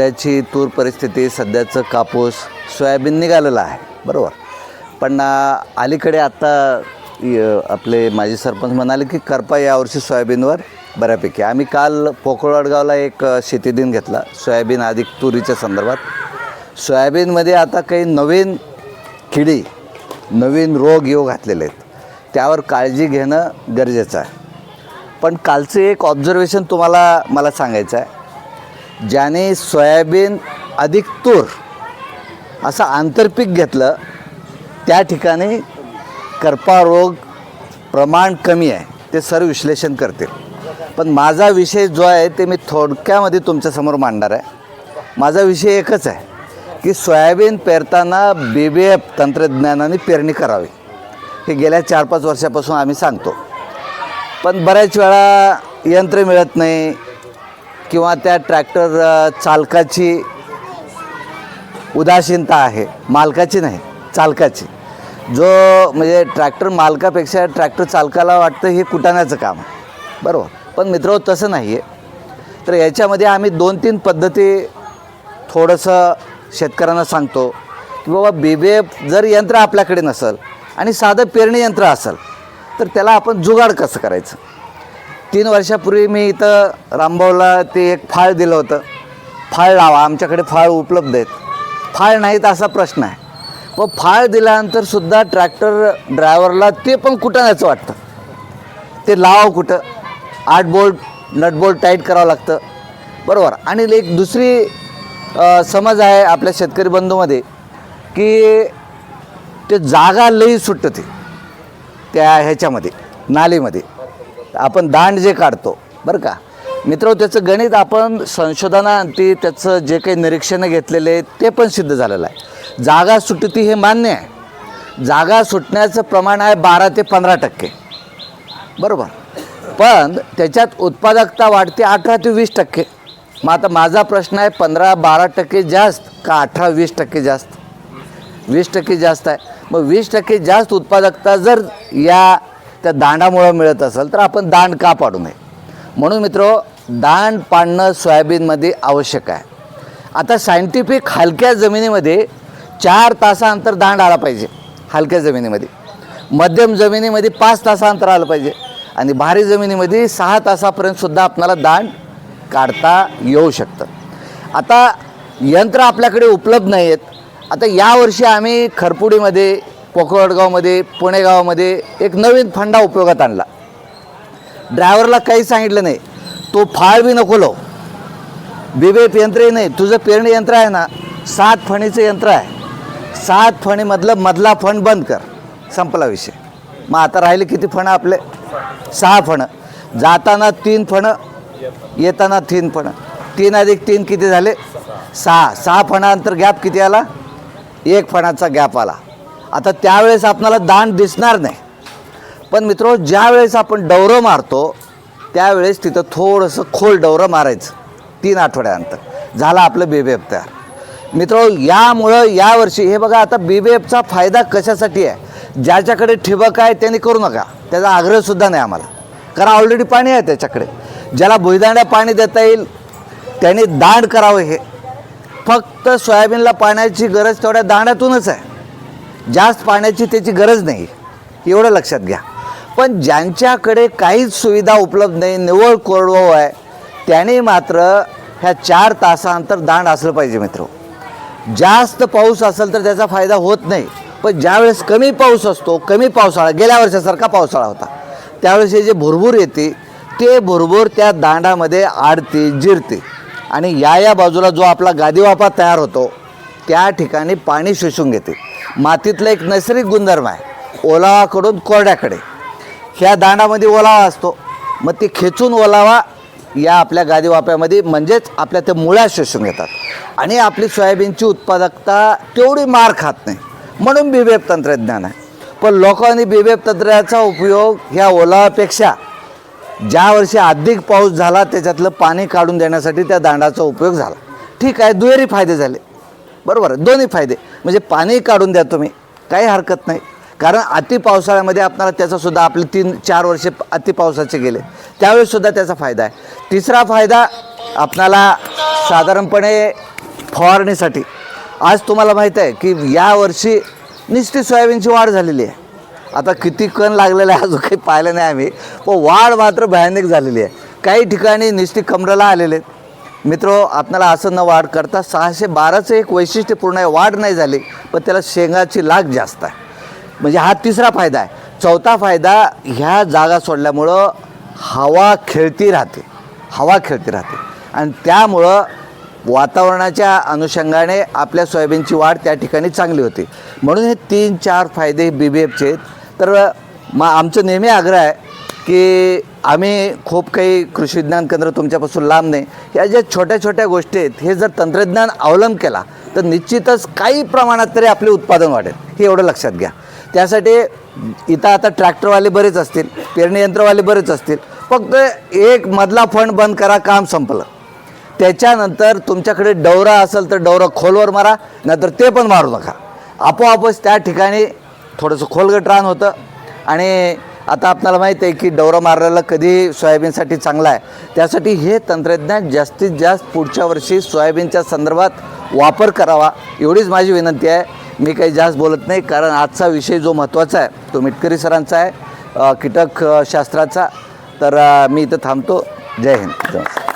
सध्याची तूर परिस्थिती सध्याचं कापूस सोयाबीन निघालेलं आहे. बरोबर? पण अलीकडे आत्ता य- आपले माजी सरपंच म्हणाले की करपा यावर्षी सोयाबीनवर बऱ्यापैकी. आम्ही काल पोकळवाडगावला एक शेती दिन घेतला सोयाबीन अधिक तुरीच्या संदर्भात. सोयाबीनमध्ये आता काही नवीन किडी नवीन रोग येऊ घातलेले आहेत. त्यावर काळजी घेणं गरजेचं आहे. पण कालचं एक ऑब्झर्वेशन तुम्हाला मला सांगायचं आहे. ज्याने सोयाबीन अधिक तूर असं आंतरपीक घेतलं त्या ठिकाणी करपा रोग प्रमाण कमी आहे. ते सर्व विश्लेषण करतील. पण माझा विषय जो आहे ते मी थोडक्यामध्ये तुमच्यासमोर मांडणार आहे. माझा विषय एकच आहे की सोयाबीन पेरताना बी बी एफ तंत्रज्ञानाने पेरणी करावी. हे गेल्या चार पाच वर्षापासून आम्ही सांगतो. पण बऱ्याच वेळा यंत्र मिळत नाही किंवा त्या ट्रॅक्टर चालकाची उदासीनता आहे. मालकाची नाही चालकाची. जो म्हणजे ट्रॅक्टर मालकापेक्षा ट्रॅक्टर चालकाला वाटतं हे कुटाण्याचं काम आहे. बरोबर? पण मित्र तसं नाही आहे तर याच्यामध्ये आम्ही दोन तीन पद्धती थोडंसं शेतकऱ्यांना सांगतो की बाबा बी जर यंत्र आपल्याकडे नसेल आणि साधं पेरणी यंत्र असेल तर त्याला आपण जुगाड कसं करायचं? तीन वर्षापूर्वी मी इथं रामभाऊला ते एक फाळ दिलं होतं. फाळ लावा आमच्याकडे फाळ उपलब्ध आहेत. फाळ नाहीत असा प्रश्न आहे. व फाळ दिल्यानंतर सुद्धा ट्रॅक्टर ड्रायव्हरला ते पण कुठं न्यायचं वाटतं? ते लावावं कुठं? आठ बोल्ट नटबोल्ट टाईट करावं लागतं. बरोबर. आणि एक दुसरी समज आहे आपल्या शेतकरी बंधूमध्ये की ते जागा लई सुटतं ते त्या ह्याच्यामध्ये नालीमध्ये. आपण दांड जे काढतो बरं का? मित्र त्याचं गणित आपण संशोधनाअंती त्याचं जे काही निरीक्षणं घेतलेले ते पण सिद्ध झालेलं आहे. जागा सुटती हे मान्य आहे. जागा सुटण्याचं प्रमाण आहे बारा ते पंधरा टक्के. बरोबर? पण त्याच्यात उत्पादकता वाढते अठरा ते वीस टक्के. मग आता माझा प्रश्न आहे पंधरा बारा टक्के जास्त का अठरा वीस टक्के जास्त? वीस टक्के जास्त आहे. मग वीस टक्के जास्त उत्पादकता जर या त्या दांडामुळं मिळत असेल तर आपण दांड का पाडू नये? म्हणून मित्र दांड पाडणं सोयाबीनमध्ये आवश्यक आहे. आता सायंटिफिक हलक्या जमिनीमध्ये चार तासांतर दांड आला पाहिजे हलक्या जमिनीमध्ये. मध्यम जमिनीमध्ये पाच तासानंतर आलं पाहिजे आणि भारी जमिनीमध्ये सहा तासापर्यंतसुद्धा आपणाला दांड काढता येऊ शकतं. आता यंत्र आपल्याकडे उपलब्ध नाही आहेत आता यावर्षी आम्ही खरपुडीमध्ये पोखवडगावमध्ये पुणे गावामध्ये एक नवीन फंडा उपयोगात आणला. ड्रायव्हरला काही सांगितलं नाही. तो फाळ बी नको लो. बिबेप यंत्रही नाही. तुझं पेरणी यंत्र आहे ना सात फणीचं यंत्र आहे. सात फणीमधलं मधला फण बंद कर. संपला विषय. मग आता राहिले किती फणं आपले? सहा फणं. जाताना तीन फणं येताना तीन फणं. तीन अधिक तीन किती झाले? सहा. सहा फणानंतर गॅप किती आला? एक फणाचा गॅप आला. आता त्यावेळेस आपणाला दांड दिसणार नाही. पण मित्रो ज्यावेळेस आपण डवरं मारतो त्यावेळेस तिथं थोडंसं खोल डवरं मारायचं. तीन आठवड्यानंतर. झाला आपलं बीबेप तयार. मित्रो यामुळं यावर्षी हे बघा आता बीबीएफचा फायदा कशासाठी आहे? ज्याच्याकडे ठिबक आहे त्यांनी करू नका. त्याचा आग्रहसुद्धा नाही आम्हाला. कारण ऑलरेडी पाणी आहे त्याच्याकडे. ज्याला भुईदांड्या पाणी देता येईल त्याने दांड करावं हे. फक्त सोयाबीनला पाण्याची गरज तेवढ्या दांड्यातूनच आहे. जास्त पाण्याची त्याची गरज नाही. एवढं लक्षात घ्या. पण ज्यांच्याकडे काहीच सुविधा उपलब्ध नाही निव्वळ कोरडवाहू आहे त्याने मात्र ह्या चार तासांतर दांड असलं पाहिजे मित्र. जास्त पाऊस असेल तर त्याचा फायदा होत नाही. पण ज्यावेळेस कमी पाऊस असतो कमी पावसाळा गेल्या वर्षासारखा पावसाळा होता. त्यावेळेस हे जे भुरभूर येते ते भुरभूर त्या दांडामध्ये आडते जिरते. आणि या या बाजूला जो आपला गादीवापा तयार होतो त्या ठिकाणी पाणी शोषून घेते. मातीतला एक नैसर्गिक गुणधर्म आहे. ओलावाकडून कोरड्याकडे. ह्या दांडामध्ये ओलावा असतो. मग ती खेचून ओलावा या आपल्या गादीवाप्यामध्ये म्हणजेच आपल्या त्या मुळ्या शोषून घेतात. आणि आपली सोयाबीनची उत्पादकता तेवढी मार खात नाही. म्हणून बीबेप तंत्रज्ञान आहे. पण लोकांनी बीबेप तंत्रज्ञानाचा उपयोग ह्या ओलावापेक्षा ज्या वर्षी अधिक पाऊस झाला त्याच्यातलं पाणी काढून देण्यासाठी त्या दांडाचा उपयोग झाला. ठीक आहे दुहेरी फायदे झाले. बरोबर दोन्ही फायदे. म्हणजे पाणी काढून द्या तुम्ही. काही हरकत नाही. कारण अति पावसाळ्यामध्ये आपणाला त्याचासुद्धा आपले तीन चार वर्षे अति पावसाचे गेले. त्यावेळेससुद्धा त्याचा फायदा आहे. तिसरा फायदा आपणाला साधारणपणे फवारणीसाठी. आज तुम्हाला माहीत आहे की यावर्षी निश्चित सोयाबीनची वाढ झालेली आहे. आता किती कण लागलेलं आहे अजून काही पाहिलं नाही आम्ही. पण वाढ मात्र भयानक झालेली आहे. काही ठिकाणी निश्चित कमरेला आलेले आहेत. मित्र आपणाला असं न वाढ करता सहाशे बाराचं एक वैशिष्ट्यपूर्ण आहे वाढ नाही झाली पण त्याला शेंगाची लाग जास्त आहे. म्हणजे हा तिसरा फायदा आहे. चौथा फायदा ह्या जागा सोडल्यामुळं हवा खेळती राहते. हवा खेळती राहते. आणि त्यामुळं वातावरणाच्या अनुषंगाने आपल्या सोयाबीनची वाढ त्या ठिकाणी चांगली होते. म्हणून हे तीन चार फायदे बी बी एफचे आहेत. तर मग आमचं नेहमी आग्रह आहे की आम्ही खूप काही कृषी विज्ञान केंद्र तुमच्यापासून लांब नाही. या ज्या छोट्या छोट्या गोष्टी आहेत हे जर तंत्रज्ञान अवलंब केला तर निश्चितच काही प्रमाणात तरी आपले उत्पादन वाढेल. हे एवढं लक्षात घ्या. त्यासाठी इथं आता ट्रॅक्टरवाले बरेच असतील पेरणी यंत्रवाले बरेच असतील फक्त एक मधला फंड बंद करा काम संपलं. त्याच्यानंतर तुमच्याकडे डवरा असेल तर डवरा खोलवर मारा नाहीतर ते पण मारू नका. आपोआपच त्या ठिकाणी थोडंसं खोलगट रान होतं आणि आता आपल्याला माहीत आहे की डवरा मारलेला कधी सोयाबीनसाठी चांगला आहे. त्यासाठी हे तंत्रज्ञान जास्तीत जास्त पुढच्या वर्षी सोयाबीनच्या संदर्भात वापर करावा एवढीच माझी विनंती आहे. मी काही जास्त बोलत नाही कारण आजचा विषय जो महत्त्वाचा आहे तो मिटकरी सरांचा आहे कीटकशास्त्राचा. कीटक शास्त्राचा तर मी इथं थांबतो. जय हिंद. नमस्कार